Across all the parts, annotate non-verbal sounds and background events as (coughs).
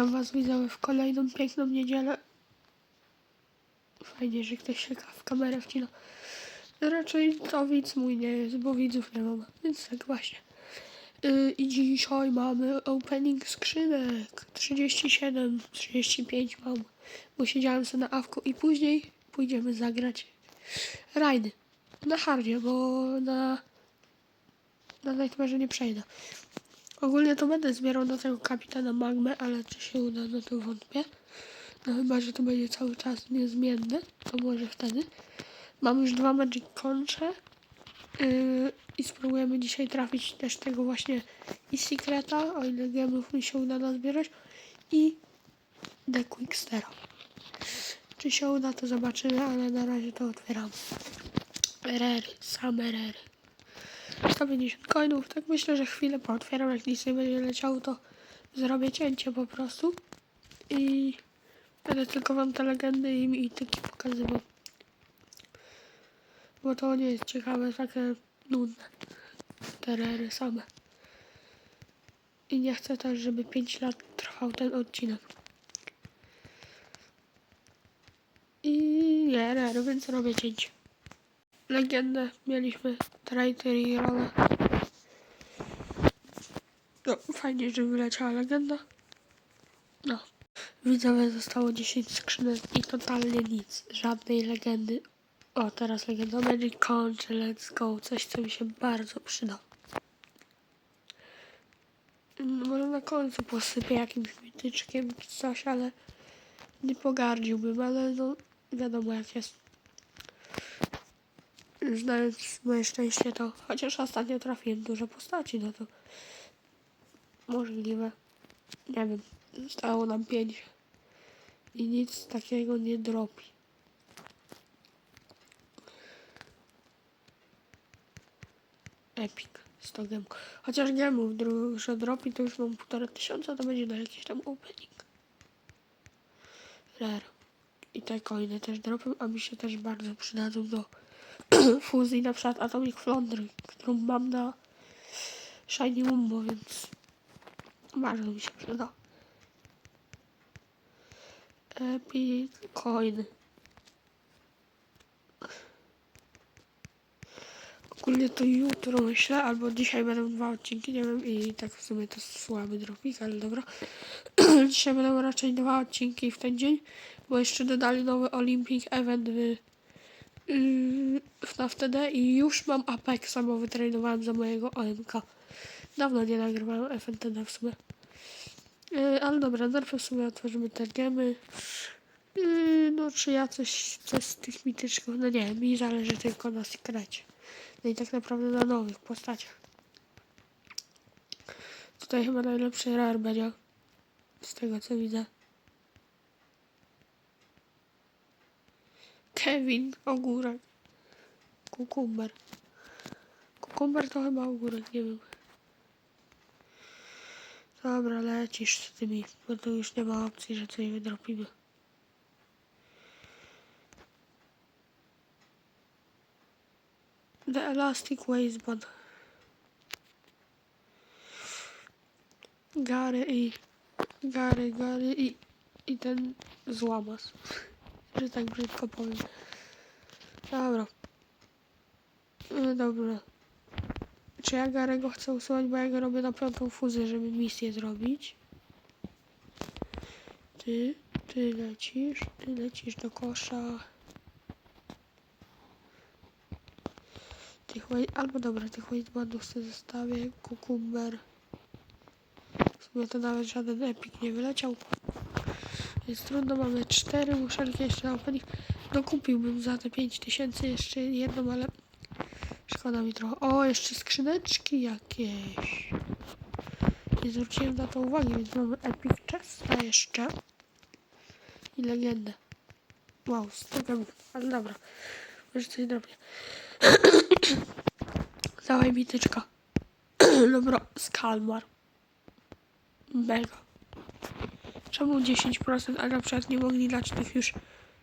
Witam Was widzowie w kolejną piękną niedzielę. Fajnie, że ktoś się w kamerę wcina. Raczej to widz mój nie jest, bo widzów nie mam, więc tak właśnie. Yy, I dzisiaj mamy opening skrzynek. 37, 35 mam, bo siedziałem sobie na awku i później pójdziemy zagrać rajdy. Na hardzie, bo na, na Nightmare nie przejdę. Ogólnie to będę zbierał do tego kapitana magmę, ale czy się uda, no to wątpię. No chyba, że to będzie cały czas niezmienne, to może wtedy. Mam już dwa Magic Conche yy, i spróbujemy dzisiaj trafić też tego właśnie i Secreta, o ile gemów mi się uda nazbierać i The Quickstera. Czy się uda, to zobaczymy, ale na razie to otwieram. Erery, same erery. 150 coinów, tak myślę, że chwilę pootwieram, jak nic nie będzie leciało, to zrobię cięcie po prostu i będę tylko wam te legendy i mityki pokazywał. Bo to nie jest ciekawe, takie nudne. Terery same. I nie chcę też, żeby 5 lat trwał ten odcinek. I nie, nie, więc robię cięcie. Legendę mieliśmy, traitor i rolę. No, fajnie, że wyleciała legenda. No. Widzowie zostało 10 skrzynek i totalnie nic. Żadnej legendy. O, teraz legenda Magic Conch, let's go. Coś, co mi się bardzo przyda. No, Może na końcu posypię jakimś mityczkiem czy coś, ale nie pogardziłbym, ale no wiadomo jak jest. Znając moje szczęście to, chociaż ostatnio trafiłem dużo postaci, no to możliwe. Nie wiem, zostało nam pięć i nic takiego nie dropi. Epic, 100 gemów. Chociaż gemów dużo dropi, to już mam półtora tysiąca, to będzie na jakiś tam opening. Rare. I te coiny też dropią, a mi się też bardzo przydadzą do (clears throat) fuzji, na przykład Atomic Flondry, którą mam na Shiny Wumbo, więc bardzo mi się przyda. Coin. Ogólnie to jutro myślę, albo dzisiaj będą dwa odcinki, nie wiem, i tak w sumie to słaby dropik, ale dobra. (clears throat) dzisiaj będą raczej dwa odcinki w ten dzień, bo jeszcze dodali nowy Olympic Event w, yy, wtedy i już mam Apexa, bo wytrenowałem za mojego OMK. Dawno nie nagrywałem FNTD w sumie. Yy, ale dobra, najpierw sobie otworzymy te gemy. Yy, no, czy ja coś, coś z tych mityczków, no nie, mi zależy tylko na sekrecie. No i tak naprawdę na nowych postaciach. Tutaj chyba najlepszy rare będzie. Z tego co widzę. Kevin, ogórek. Kukumber. Kukumber to chyba ogórek, nie wiem. Dobra, lecisz z tymi, bo tu już nie ma opcji, że coś wydropimy. The Elastic Waistband. Gary i... Gary, Gary i... I ten złamas. że tak brzydko powiem. Dobra. No dobra. Czy ja Garego chcę usuwać, bo ja go robię na piątą fuzję, żeby misję zrobić. Ty, ty lecisz, ty lecisz do kosza. Tych albo dobra, tych waitbandów sobie zostawię. Kukumber. W sumie to nawet żaden epic nie wyleciał. Więc trudno, mamy cztery muszelki jeszcze na opening. Dokupiłbym za te 5000 jeszcze jedną, ale szkoda mi trochę. O, jeszcze skrzyneczki jakieś. Nie zwróciłem na to uwagi, więc mamy Epic Chesta jeszcze. I legendę. Wow, tego, ale dobra. Może coś drobnie. (coughs) Dawaj bityczka. (coughs) dobra, skalmar. Mega. Czemu 10%, a na przykład nie mogli dać tych już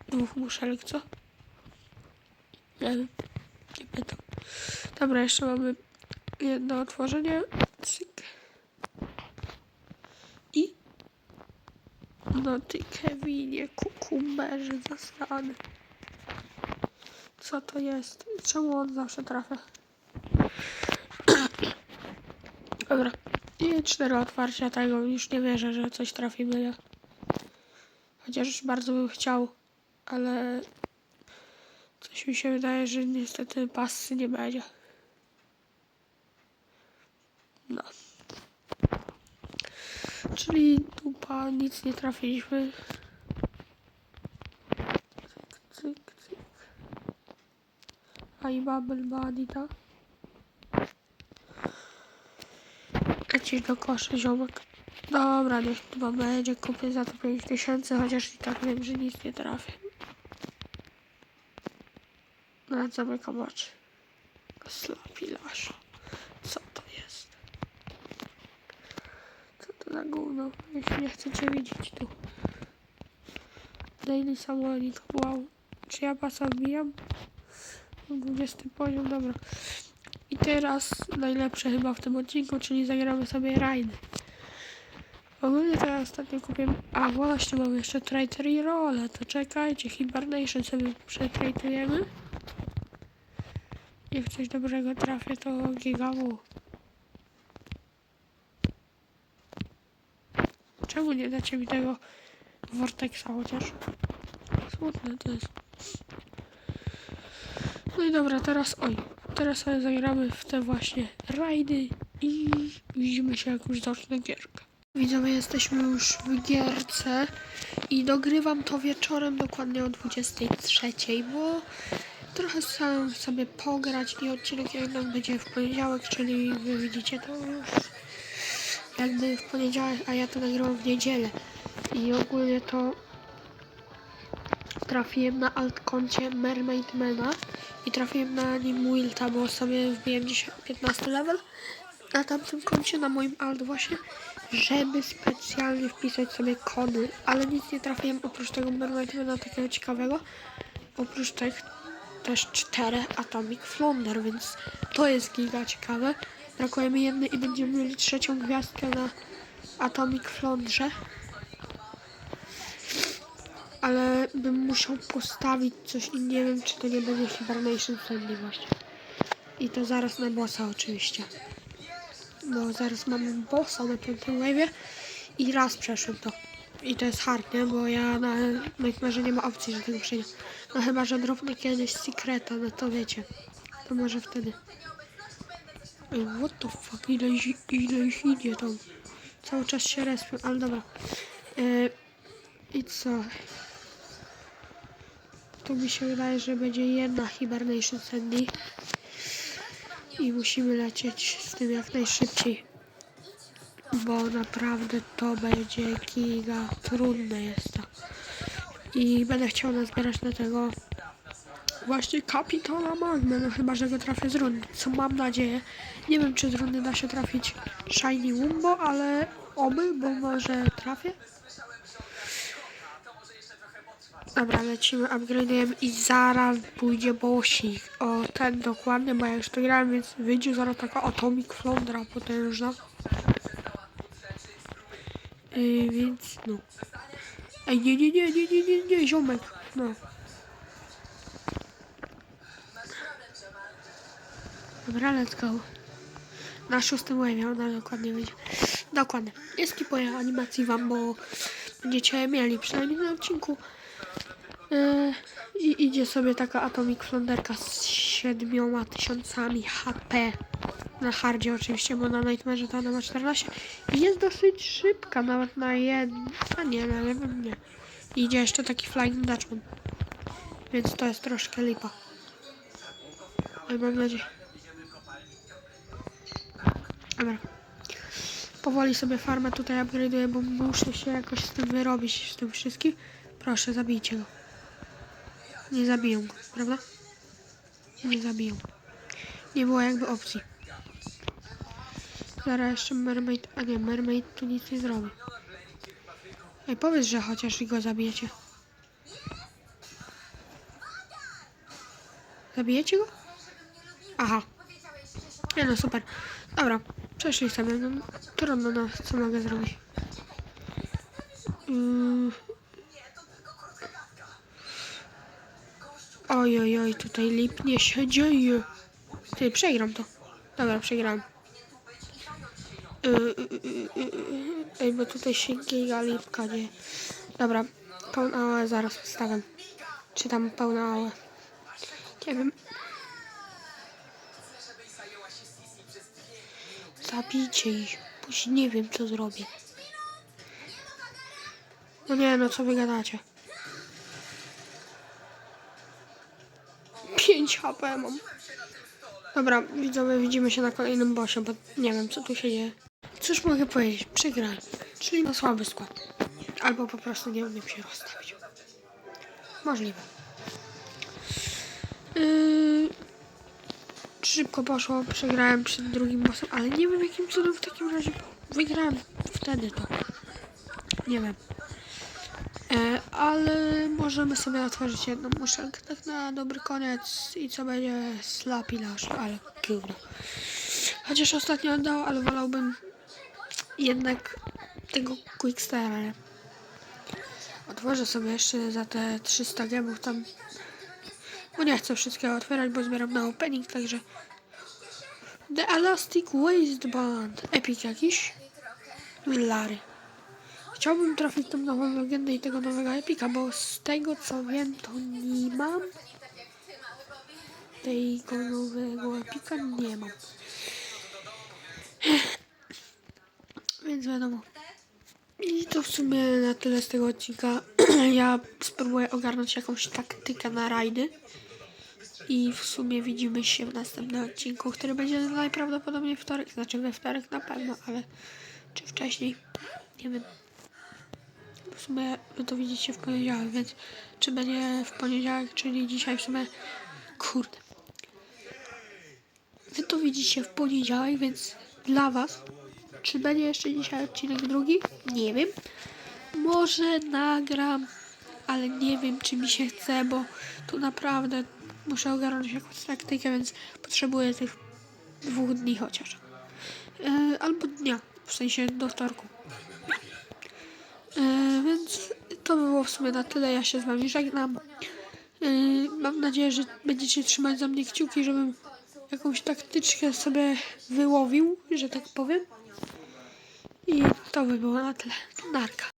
dwóch muszelek, co? Nie wiem. Nie pytam. Dobra, jeszcze mamy jedno otworzenie. Cyk. I No ty Kevinie, kukumberze zasrany. Co to jest? Czemu on zawsze trafia? (clears throat) Dobra. I cztery otwarcia tego. Już nie wierzę, że coś trafimy, nie? Chociaż bardzo bym chciał, ale coś mi się wydaje, że niestety pasy nie będzie. No. Czyli dupa, nic nie trafiliśmy. Cyk, cyk, cyk. A i Buddy, tak? Lecisz do kosza, ziomek. Dobra, niech chyba będzie. Kupię za to 5000, chociaż i tak wiem, że nic nie trafię. Nawet zamykam oczy. Slapi lasza. Co to jest? Co to za gówno? Jeśli nie chcecie widzieć tu. Daily samonik. Wow. Czy ja pasa wbijam? 20 poziom, dobra. I teraz najlepsze chyba w tym odcinku, czyli zagramy sobie rajdy. Ogólnie to ja ostatnio kupiłem... A właśnie, mam jeszcze Trader i Rolle. To czekajcie, Hibernation sobie przetradujemy. Jak coś dobrego trafię, to gigawu. Czemu nie dacie mi tego Vortexa chociaż? Smutne to jest. No i dobra, teraz oj, teraz sobie zagramy w te właśnie rajdy i widzimy się jak już zacznę gierkę. Widzowie, jesteśmy już w gierce i dogrywam to wieczorem dokładnie o 23, bo trochę chciałem sobie pograć i odcinek jednak będzie w poniedziałek, czyli wy widzicie to już jakby w poniedziałek, a ja to nagrywam w niedzielę. I ogólnie to trafiłem na altkoncie Mermaidmana i trafiłem na nim Wilta, bo sobie wbiłem dzisiaj 15 level na tamtym koncie, na moim alt właśnie, żeby specjalnie wpisać sobie kody, ale nic nie trafiłem oprócz tego Mermaidmana takiego ciekawego. Oprócz tych też cztery Atomic Flounder, więc to jest giga ciekawe. Brakuje mi jednej i będziemy mieli trzecią gwiazdkę na Atomic Floundrze ale bym musiał postawić coś i nie wiem, czy to nie będzie Hibernation Friendly właśnie. I to zaraz na bossa oczywiście. Bo zaraz mamy bossa na piątym wave'ie i raz przeszłem to. I to jest hard, nie? Bo ja na Nightmare nie ma opcji, że tego przejdę. No chyba, że dropnę kiedyś Secreta, no to wiecie. To może wtedy. Ej, what the fuck, ile, ile ich idzie tam. Cały czas się respią, ale dobra. E, I co? Tu mi się wydaje, że będzie jedna Hibernation Sandy. I musimy lecieć z tym jak najszybciej. Bo naprawdę to będzie giga trudne jest to. I będę chciał nazbierać na tego właśnie kapitana Magmy, no chyba, że go trafię z runy, co mam nadzieję. Nie wiem, czy z runy da się trafić Shiny Wumbo, ale oby, bo może trafię. Dobra, lecimy, upgrade'ujemy i zaraz pójdzie bossik. O, ten dokładnie, bo ja już to grałem, więc wyjdzie zaraz taka Atomic Flondra potężna. Yy, więc no. Ej, nie, nie, nie, nie, nie, nie, nie, ziomek. No. Dobra, let's go. Na szóstym wave'ie ona dokładnie wyjdzie. Dokładnie. Nie skipuję animacji wam, bo będziecie mieli przynajmniej na odcinku. Yy, I idzie sobie taka Atomic Flonderka z 7000 HP. Na hardzie oczywiście, bo na Nightmare to ona ma 14. I jest dosyć szybka, nawet na jeden. A nie, na jeden nie. Idzie jeszcze taki Flying Dutchman. Więc to jest troszkę lipa. Ale mam nadzieję. Dobra. Powoli sobie farmę tutaj upgrade'uję, bo muszę się jakoś z tym wyrobić, z tym wszystkim. Proszę, zabijcie go. Nie zabiją go, prawda? Nie zabiją. Nie było jakby opcji. Zaraz jeszcze Mermaid... A nie, Mermaid tu nic nie zrobi. Ej, powiedz, że chociaż go zabijecie. Zabijecie go? Aha. Nie no, super. Dobra, przeszli sobie. No, trudno, no, co mogę zrobić. Oj, oj, oj, tutaj lipnie się dzieje. Ty, przegram to. Dobra, przegrałem. Ej, bo tutaj się giga lipka nie. Dobra, pełna ałę zaraz wstawiam. Czy tam pełna ałę? Nie wiem. Zabijcie ich. Później nie wiem, co zrobię. No nie, no co wy gadacie? 5 HP mam. Dobra, widzowie, widzimy się na kolejnym bossie, bo nie wiem, co tu się dzieje. Cóż mogę powiedzieć? Przegrałem. Czyli na słaby skład. Albo po prostu nie umiem się rozstawić. Możliwe. Yy, szybko poszło, przegrałem przed drugim bossem, ale nie wiem jakim cudem w takim razie wygrałem wtedy to. Nie wiem. E, ale możemy sobie otworzyć jedną muszelkę tak na dobry koniec i co będzie slapilasz, ale gówno. Chociaż ostatnio oddał, ale wolałbym jednak tego Quickstara, nie? Otworzę sobie jeszcze za te 300 gemów tam, bo nie chcę wszystkiego otwierać, bo zbieram na opening, także The Elastic Waistband, epic jakiś, Lary. Chciałbym trafić tą nową legendę i tego nowego epika, bo z tego co wiem, to nie mam. Tego nowego epika nie mam. Więc wiadomo. I to w sumie na tyle z tego odcinka. (clears throat) ja spróbuję ogarnąć jakąś taktykę na rajdy. I w sumie widzimy się w następnym odcinku, który będzie najprawdopodobniej wtorek, znaczy we wtorek na pewno, ale czy wcześniej, nie wiem. W sumie wy to widzicie w poniedziałek, więc czy będzie w poniedziałek, czyli dzisiaj w sumie, kurde. Wy to widzicie w poniedziałek, więc dla was, czy będzie jeszcze dzisiaj odcinek drugi? Nie wiem. Może nagram, ale nie wiem, czy mi się chce, bo tu naprawdę muszę ogarnąć jakąś taktykę, więc potrzebuję tych dwóch dni chociaż. Yy, albo dnia, w sensie do wtorku. Yy, więc to by było w sumie na tyle. Ja się z wami żegnam. Yy, mam nadzieję, że będziecie trzymać za mnie kciuki, żebym jakąś taktyczkę sobie wyłowił, że tak powiem. I to by było na tyle. Narka.